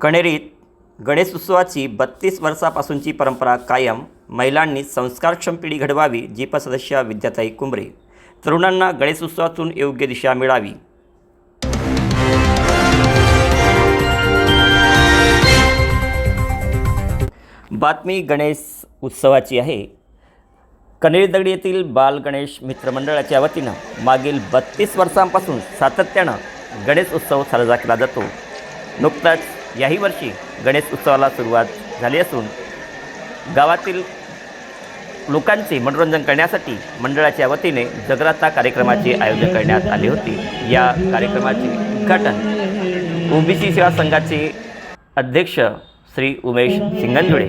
कणेरीत गणेश उत्सवाची बत्तीस वर्षापासूनची परंपरा कायम महिलांनी संस्कारक्षम पिढी घडवावी जीप सदस्य विद्याताई कुंबरे. तरुणांना गणेश उत्सवातून योग्य दिशा मिळावी. बातमी गणेश उत्सवाची आहे. कनेरी दगडी येथील बाल गणेश मित्रमंडळाच्या वतीनं मागील बत्तीस वर्षांपासून सातत्यानं गणेश उत्सव साजरा केला जातो. नुकताच याही वर्षी गणेश उत्सवाला सुरुवात झाली असून गावातील लोकांचे मनोरंजन करण्यासाठी मंडळाच्या वतीने जगराता कार्यक्रमाचे आयोजन करण्यात आले होते. या कार्यक्रमाचे उद्घाटन ओबीसी सेवा संघाचे अध्यक्ष श्री उमेश सिंगनजुळे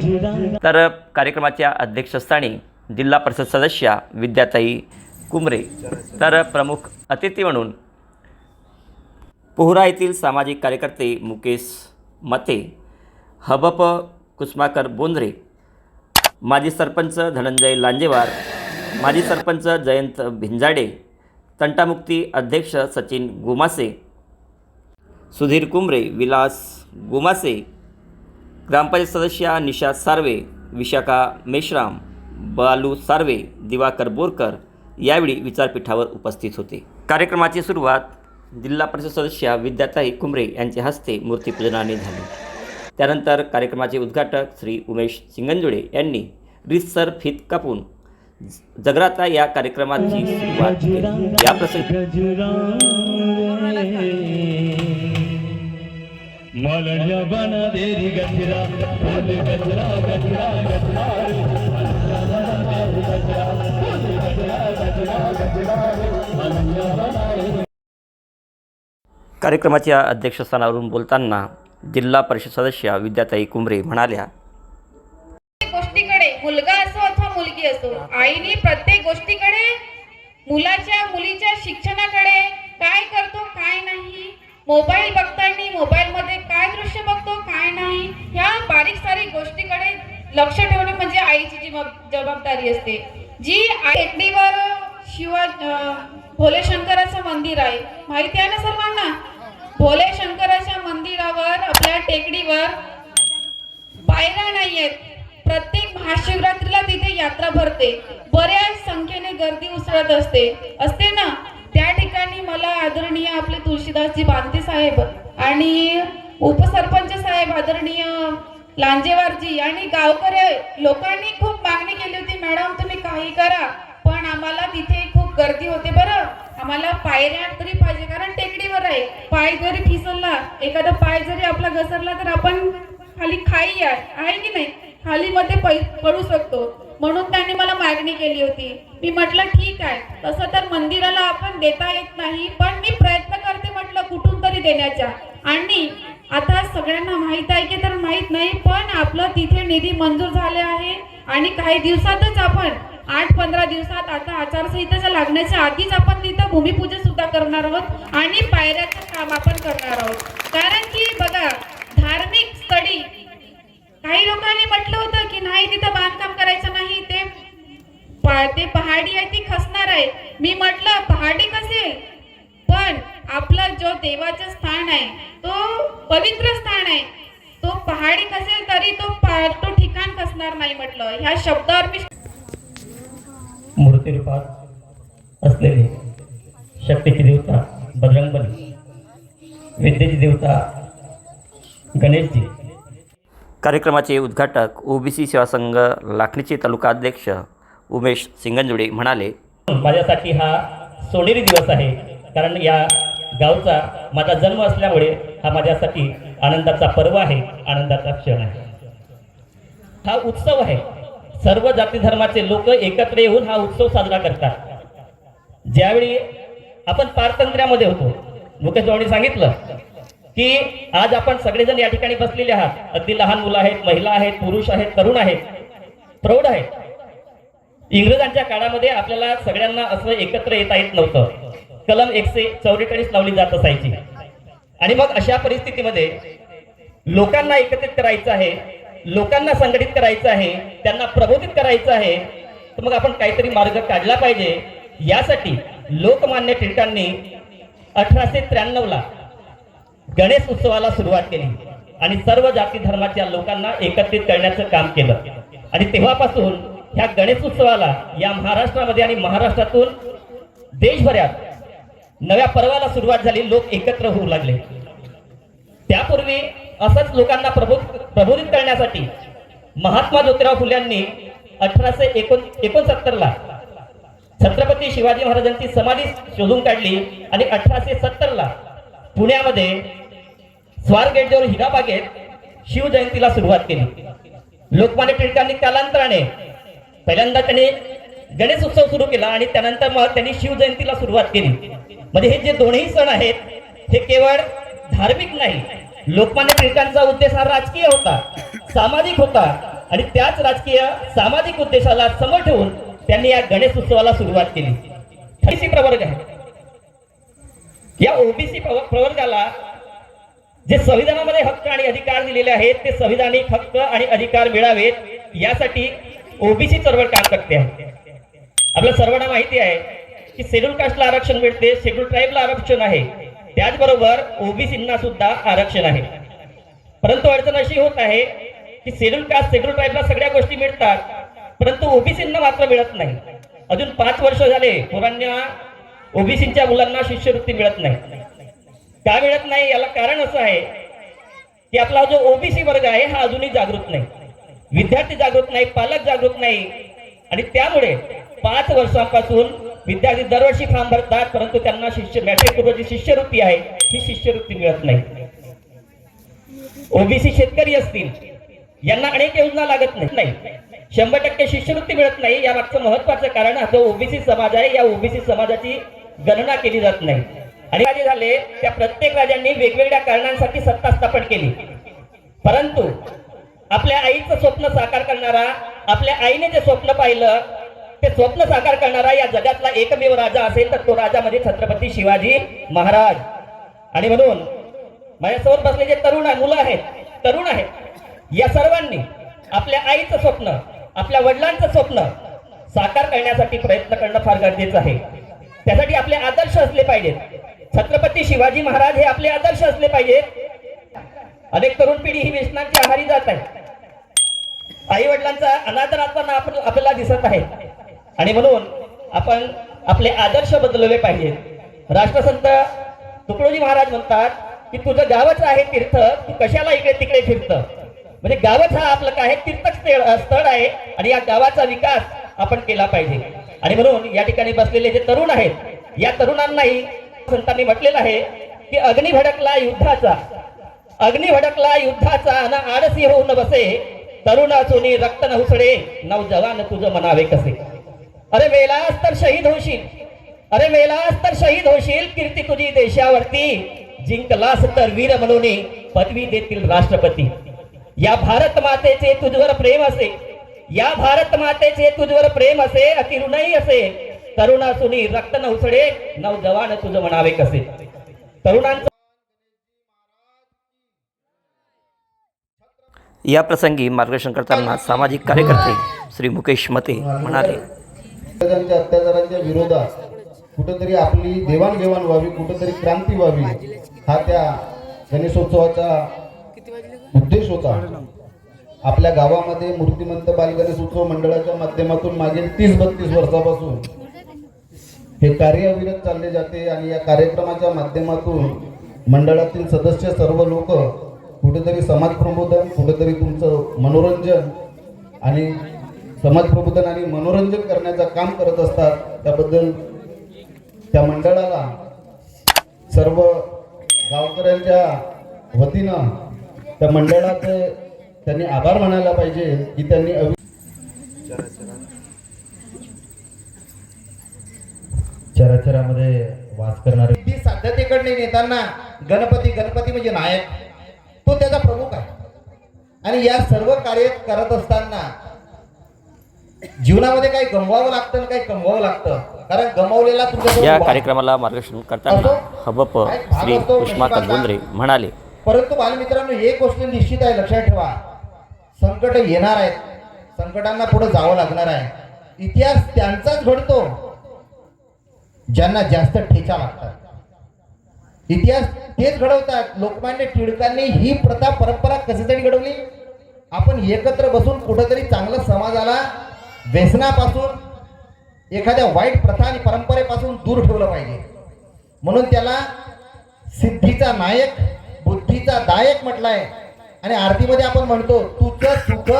तर कार्यक्रमाच्या अध्यक्षस्थानी जिल्हा परिषद सदस्या विद्याताई कुमरे तर प्रमुख अतिथी म्हणून पोहरा येथील सामाजिक कार्यकर्ते मुकेश मते. हबप कुसमाकर बोंद्रे. माजी सरपंच धनंजय लांजेवार. माजी सरपंच जयंत भिंजाडे. तंटामुक्ती अध्यक्ष सचिन गोमासे. सुधीर कुंबरे विलास गोमासे. ग्रामपंचायत सदस्या निशा सार्वे विशाखा मेश्राम बालू सार्वे दिवाकर बोरकर. यावेळी विचारपीठावर उपस्थित होते. कार्यक्रमाची सुरुवात जिल्हा परिषद सदस्या विद्याताई कुंभरे यांच्या हस्ते मूर्तीपूजनाने झाली. त्यानंतर कार्यक्रमाचे उद्घाटक श्री उमेश सिंगंजुळे यांनी रितसर फीत कापून जगराता या कार्यक्रमाची सुरुवात केली. या कार्यक्रमाच्या अध्यक्षस्थानावरून बोलताना जिल्हा परिषद सदस्य विद्याताई कुंभरे म्हणाल्या गोष्टीकडे मुलगा असो अथवा मुलगी असो आईने प्रत्येक गोष्टीकडे मुलाच्या मुलीच्या शिक्षणाकडे काय करतो काय नाही मोबाईल बघताना मोबाईल मध्ये काय दृश्य बघतो काय नाही ह्या बारीक सारीक गोष्टीकडे लक्ष ठेवणे म्हणजे आईची जी जबाबदारी असते. जी आई- शिवाय भोले शंकराचं मंदिर आहे. माहिती आहे ना सर्वांना? भोले शंकराच्या मंदिरावर आपल्या टेकडीवर पायऱ्या नाहीयेत. प्रत्येक महाशिवरात्रीला तिथे यात्रा भरते. बऱ्याच संख्येने गर्दी उसळत असते. असते ना? त्या ठिकाणी मला आदरणीय आपले तुळशीदासजी बांधते साहेब आणि उपसरपंच साहेब आदरणीय लांजेवारजी आणि गावकरी लोकांनी खूप मागणी केली होती मॅडम तुम्ही काही करा पण आम्हाला तिथे खूप गर्दी होते बरं. आम्हाला पायऱ्या तरी पाहिजे कारण टेकडीवर आहे. पाय जरी फिसलला एखादा पाय जरी आपला घसरला तर आपण खाली खाई आहे की नाही? खाली मध्ये पै- पडू शकतो. म्हणून त्यांनी मला मागणी केली होती. मी म्हटलं ठीक आहे. तसं तर मंदिराला आपण देता येत नाही पण मी प्रयत्न करते म्हटलं कुठून तरी देण्याचा. आणि आता सगळ्यांना माहीत आहे की तर माहीत नाही पण आपलं तिथे निधी मंजूर झाले आहे. आणि काही दिवसातच आपण आठ पंधरा दिवसात आता आचारसंहितेच्या लागण्याच्या आधीच आपण तिथं भूमिपूजन सुद्धा करणार आहोत आणि पायऱ्याचं काम आपण करणार आहोत. कारण की बघा धार्मिक स्थळी काही लोकांनी म्हटलं होतं की नाही तिथं बांधकाम करायचं नाही ते पा- ते पहाडी आहे ती खसणार आहे. मी म्हटलं पहाडी कसेल पण आपलं जो देवाचं स्थान आहे तो पवित्र स्थान आहे. तो पहाडी कसेल तरी तो तो ठिकाण कसणार नाही म्हटलं. ह्या शब्दावर मी मूर्ती रूपात असलेले शक्तीची देवता बजरंगबली विद्येची देवता गणेशजी. कार्यक्रमाचे उद्घाटक ओबीसी सेवा संघ लाखणीचे तालुका अध्यक्ष उमेश सिंगंजुडे म्हणाले माझ्यासाठी हा सोनेरी दिवस आहे कारण या गावचा माझा जन्म असल्यामुळे हा माझ्यासाठी आनंदाचा पर्व आहे आनंदाचा क्षण आहे. हा उत्सव आहे. सर्व जाती धर्माचे लोक एकत्र येऊन हा उत्सव साजरा करतात. ज्यावेळी आपण पारतंत्र्यामध्ये होतो मुकेश भाऊनी सांगितलं की आज आपण सगळेजण या ठिकाणी बसलेले आहात. अगदी लहान मुलं आहेत महिला आहेत पुरुष आहेत तरुण आहेत प्रौढ आहेत. इंग्रजांच्या काळामध्ये आपल्याला सगळ्यांना असं एकत्र येता येत नव्हतं. कलम एकशे चौवेचाळीस लावली जात असायची. आणि मग अशा परिस्थितीमध्ये लोकांना एकत्रित करायचं आहे. लोकांना संघटित करायचं आहे त्यांना प्रबोधित करायचं आहे तर मग आपण काहीतरी मार्ग काढला पाहिजे. यासाठी लोकमान्य टिळकांनी अठराशे त्र्याण्णव ला गणेश उत्सवाला सुरुवात केली आणि सर्व जाती धर्माच्या लोकांना एकत्रित करण्याचं काम केलं. आणि तेव्हापासून ह्या गणेश उत्सवाला या महाराष्ट्रामध्ये आणि महाराष्ट्रातून देशभरात नव्या पर्वाला सुरुवात झाली. लोक एकत्र होऊ लागले. त्यापूर्वी असंच लोकांना प्रबोध प्रबोधित करण्यासाठी महात्मा ज्योतिराव फुल्यांनी अठराशे एकोण एकोणसत्तरला छत्रपती शिवाजी महाराजांची समाधी शोधून काढली आणि अठराशे सत्तरला पुण्यामध्ये स्वारगेटजवळ हिराबागेत शिवजयंतीला सुरुवात केली. लोकमान्य टिळकांनी कालांतराने पहिल्यांदा त्यांनी गणेश उत्सव सुरू केला आणि त्यानंतर मग त्यांनी शिवजयंतीला सुरुवात केली. म्हणजे हे जे दोन्ही सण आहेत हे केवळ धार्मिक नाही लोकमान्य टिळकांचा उद्देश हा राजकीय होता सामाजिक होता आणि त्याच राजकीय सामाजिक उद्देशाला समोर ठेवून त्यांनी या गणेश उत्सवाला सुरुवात केली. ओबीसी प्रवर्ग आहे. या ओबीसी प्रवर्गाला जे संविधानामध्ये हक्क आणि अधिकार दिलेले आहेत ते संविधानिक हक्क आणि अधिकार मिळावेत यासाठी ओबीसी चळवळ काम करते आहे. आपल्या सर्वांना माहिती आहे की शेड्यूल कास्टला आरक्षण मिळते शेड्यूल ट्राईबला आरक्षण आहे. त्याचबरोबर ओबीसींना सुद्धा आरक्षण आहे. परंतु अडचण अशी होत आहे की शेड्यूल कास्ट शेड्यूल ट्राईबला सगळ्या गोष्टी मिळतात परंतु ओबीसींना मात्र मिळत नाही. अजून पाच वर्ष झाले मुलांना ओबीसींच्या मुलांना शिष्यवृत्ती मिळत नाही. का मिळत नाही? याला कारण असं आहे की आपला जो ओबीसी वर्ग आहे हा अजूनही जागृत नाही. विद्यार्थी जागृत नाही पालक जागृत नाही. आणि त्यामुळे पाच वर्षांपासून विद्यार्थी दरवर्षी फॉर्म भरतात परंतु त्यांना शिष्य मॅट्रिक पूर्वची शिष्यवृत्ती आहे. ही शिष्यवृत्ती मिळत नाही. ओबीसी शेतकरी असतील यांना अनेक योजना लागत नाही. नाही. शंभर टक्के शिष्यवृत्ती मिळत नाही. या मागचं महत्वाचं कारण हा जो ओबीसी समाज आहे या ओबीसी समाजाची गणना केली जात नाही. आणि राजे झाले त्या प्रत्येक राजांनी वेगवेगळ्या कारणांसाठी सत्ता स्थापन केली. परंतु आपल्या आईचं स्वप्न साकार करणारा आपल्या आईने जे स्वप्न पाहिलं ते स्वप्न साकार करणारा या जगातला एकमेव राजा असेल तर तो राजा म्हणजे छत्रपती शिवाजी महाराज. आणि म्हणून माझ्यासोबत बसले जे तरुण आहे मुलं आहेत तरुण आहेत या सर्वांनी आपल्या आईचं स्वप्न आपल्या वडिलांचं स्वप्न साकार करण्यासाठी प्रयत्न करणं फार गरजेचं आहे. त्यासाठी आपले आदर्श असले पाहिजेत. छत्रपती शिवाजी महाराज हे आपले आदर्श असले पाहिजेत. अनेक तरुण पिढी ही व्यसनांची आहारी जात आहे आई वडिलांचा अनादर आपण आपण आपल्याला दिसत आहे. आणि म्हणून आपण आपले आदर्श बदलले पाहिजेत राष्ट्रसंत तुकडोजी महाराज म्हणतात की तुझं गावच आहे तीर्थ तू कशाला इकडे तिकडे फिरत? म्हणजे गावच हा आपलं काय आहे, तीर्थ स्थळ स्थळ आहे आणि या गावाचा विकास आपण केला पाहिजे. आणि म्हणून या ठिकाणी बसलेले जे तरुण आहेत या तरुणांनाही संतांनी म्हटलेलं आहे की अग्नी भडकला युद्धाचा अग्नी भडकला युद्धाचा ना आडसी होऊन बसे तरुण असून रक्त न उसळे जवान तुझं म्हणावे कसे? अरे मेलास तर शहीद होशील. अरे मेलास तर शहीद होशील कीर्ती तुझी देशावरती. जिंकलास तर वीर म्हणून पदवी देतील राष्ट्रपती. या भारत मातेचे तुझवर प्रेम असे. या भारत मातेचे तुझवर प्रेम असे अतिरुणही असे. तरुणा सुनी रक्त न नवजवान नव तुझं म्हणावे कसे. तरुणांचं या प्रसंगी मार्गदर्शन करताना सामाजिक कार्यकर्ते श्री मुकेश मते म्हणाले अत्याचारांच्या विरोधात कुठंतरी आपली देवाणघेवाण व्हावी कुठंतरी क्रांती व्हावी हा त्या गणेशोत्सवाचा उद्देश होता. आपल्या गावामध्ये मूर्तिमंत बालगणेश उत्सव मंडळाच्या माध्यमातून मागील तीस बत्तीस वर्षापासून हे कार्य अविरत चालले जाते आणि या कार्यक्रमाच्या माध्यमातून मंडळातील सदस्य सर्व लोक कुठेतरी समाज प्रबोधन कुठेतरी तुमचं मनोरंजन आणि समाज प्रबोधन आणि मनोरंजन करण्याचं काम करत असतात त्याबद्दल त्या मंडळाला सर्व गावकऱ्यांच्या वतीनं त्या मंडळाचे त्यांनी आभार मानायला पाहिजे की त्यांनी अवि चराचरामध्ये वास करणारे ती साध्यतेकडे नेताना गणपती गणपती म्हणजे नायक. तो त्याचा प्रमुख आहे. आणि या सर्व कार्य करत असताना जीवनामध्ये काही गमवावं लागतं आणि काही कमवावं लागतं. कारण गमावलेला तुमच्या या कार्यक्रमाला मार्गदर्शन करताना हबप श्री उष्माकर बोंद्रे म्हणाले. परंतु बालमित्रांनो एक गोष्ट निश्चित आहे लक्षात ठेवा. संकट येणार आहेत. संकटांना पुढे जावं लागणार आहे. इतिहास त्यांचाच घडतो ज्यांना जास्त ठेचा लागतात. इतिहास तेच घडवतात. लोकमान्य टिळकांनी ही प्रथा परंपरा कशासाठी घडवली? आपण एकत्र बसून कुठंतरी चांगलं समाजाला व्यसनापासून एखाद्या वाईट प्रथा आणि परंपरेपासून दूर ठेवलं पाहिजे. म्हणून त्याला सिद्धीचा नायक बुद्धीचा दायक म्हटलाय. आणि आरतीमध्ये आपण म्हणतो तुझं सुख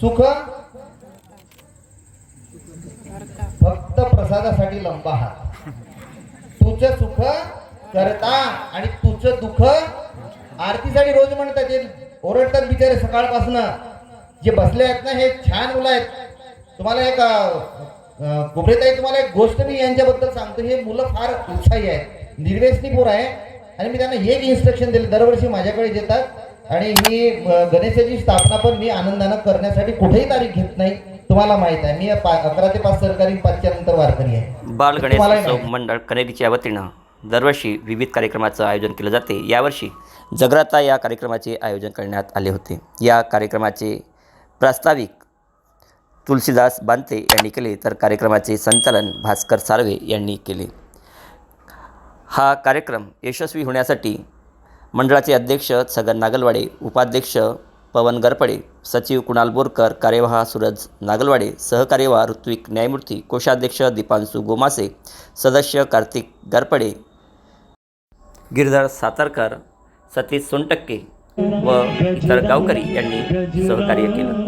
सुख फक्त प्रसादासाठी लंबा हात. तुझं सुख करता आणि तुझं दुःख आरतीसाठी रोज म्हणतात ओरडतात बिचारे सकाळपासून जे बसले आहेत ना हे छान मुलं आहेत. तुम्हाला एक कुबरेताई तुम्हाला एक गोष्ट मी यांच्याबद्दल सांगतो. हे मुलं फार उत्साही आहेत. निर्वेसनी पोर आहे. आणि मी त्यांना एक इन्स्ट्रक्शन दिले. दरवर्षी माझ्याकडे येतात आणि ही गणेशाची स्थापना पण मी आनंदानं करण्यासाठी कुठेही तारीख घेत नाही. तुम्हाला माहीत आहे. मी अकरा ते पाच सरकारी पाचच्या नंतर वारकरी आहे. बाल गणेश. मंडळ कनेरीच्या वतीनं दरवर्षी विविध कार्यक्रमाचं आयोजन केलं जाते. यावर्षी जगराता या कार्यक्रमाचे आयोजन करण्यात आले होते. या कार्यक्रमाचे प्रास्ताविक तुलसीदास बांते यांनी केले तर कार्यक्रमाचे संचालन भास्कर सार्वे यांनी केले. हा कार्यक्रम यशस्वी होण्यासाठी मंडळाचे अध्यक्ष छगन नागलवाडे उपाध्यक्ष पवन गरपडे सचिव कुणाल बोरकर कार्यवाह सूरज नागलवाडे सहकार्यवाह ऋत्विक न्यायमूर्ती कोषाध्यक्ष दीपांशू गोमासे सदस्य कार्तिक गरपडे गिरधर सातारकर सतीश सोनटक्के व इतर गावकरी यांनी सहकार्य केलं.